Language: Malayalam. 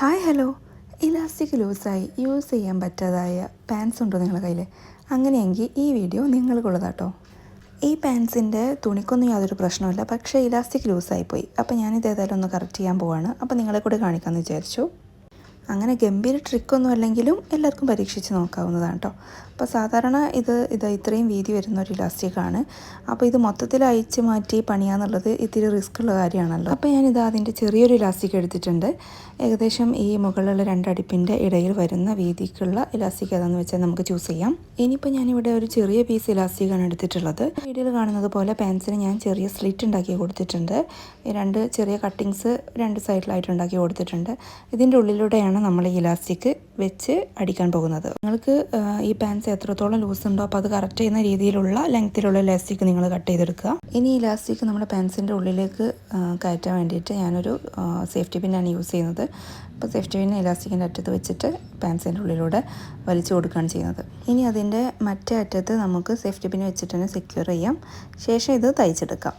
Hi hello. ഇലാസ്റ്റിക് ലൂസായി യൂസ് ചെയ്യാൻ പറ്റാതായ പാൻസ് ഉണ്ടോ നിങ്ങളുടെ കയ്യിൽ അങ്ങനെയെങ്കിൽ ഈ വീഡിയോ നിങ്ങൾക്കുള്ളതാട്ടോ. ഈ പാൻസിന്റെ തുണിക്കൊന്നും യാതൊരു പ്രശ്നമില്ല പക്ഷേ ഇലാസ്റ്റിക് ലൂസായിപ്പോയി അപ്പോൾ ഞാനിത് ഏതായാലും ഒന്ന് കറക്റ്റ് ചെയ്യാൻ പോവാണ്. അപ്പോൾ നിങ്ങളെ കൂടെ കാണിക്കാമെന്ന് വിചാരിച്ചു. അങ്ങനെ ഗംഭീര ട്രിക്കൊന്നും അല്ലെങ്കിലും എല്ലാവർക്കും പരീക്ഷിച്ച് നോക്കാവുന്നതാണ് കേട്ടോ അപ്പോൾ സാധാരണ ഇത് ഇത് ഇത്രയും വീതി വരുന്ന ഒരു ഇലാസ്റ്റിക്കാണ് അപ്പോൾ ഇത് മൊത്തത്തിൽ അയച്ച് മാറ്റി പണിയാന്നുള്ളത് ഇത്തിരി റിസ്ക് ഉള്ള കാര്യമാണല്ലോ. അപ്പോൾ ഞാനിത് അതിന്റെ ചെറിയൊരു ഇലാസ്റ്റിക് എടുത്തിട്ടുണ്ട്. ഏകദേശം ഈ മുകളിലുള്ള രണ്ടടിപ്പിന്റെ ഇടയിൽ വരുന്ന വീതിക്കുള്ള ഇലാസ്റ്റിക് ഏതാണെന്ന് വെച്ചാൽ നമുക്ക് ചൂസ് ചെയ്യാം. ഇനിയിപ്പോൾ ഞാനിവിടെ ഒരു ചെറിയ പീസ് ഇലാസ്റ്റിക്കാണ് എടുത്തിട്ടുള്ളത്. വീഡിയോയിൽ കാണുന്നത് പോലെ പാൻസിന് ഞാൻ ചെറിയ സ്ലിറ്റ് ഉണ്ടാക്കി കൊടുത്തിട്ടുണ്ട്. രണ്ട് ചെറിയ കട്ടിങ്സ് രണ്ട് സൈഡിലായിട്ട് ഉണ്ടാക്കി കൊടുത്തിട്ടുണ്ട്. ഇതിന്റെ ഉള്ളിലൂടെയാണ് നമ്മൾ ഈ ഇലാസ്റ്റിക് വെച്ച് അടിക്കാൻ പോകുന്നത്. നിങ്ങൾക്ക് ഈ പാൻസ് എത്രത്തോളം ലൂസ് ഉണ്ടോ അപ്പോൾ അത് കറക്റ്റ് ചെയ്യുന്ന രീതിയിലുള്ള ലെങ്ത്തിലുള്ള ഇലാസ്റ്റിക് നിങ്ങൾ കട്ട് ചെയ്തെടുക്കുക. ഇനി ഇലാസ്റ്റിക് നമ്മുടെ പാൻസിന്റെ ഉള്ളിലേക്ക് കയറ്റാൻ വേണ്ടിയിട്ട് ഞാനൊരു സേഫ്റ്റി പിന്നാണ് യൂസ് ചെയ്യുന്നത്. അപ്പോൾ സേഫ്റ്റി പിൻ ഇലാസ്റ്റിക്കിന്റെ അറ്റത്ത് വെച്ചിട്ട് പാൻസിന്റെ ഉള്ളിലൂടെ വലിച്ചു കൊടുക്കുകയാണ് ചെയ്യുന്നത്. ഇനി അതിന്റെ മറ്റേ അറ്റത്ത് നമുക്ക് സേഫ്റ്റി പിൻ വെച്ചിട്ട് തന്നെ സെക്യൂർ ചെയ്യാം. ശേഷം ഇത് തയ്ച്ചെടുക്കാം.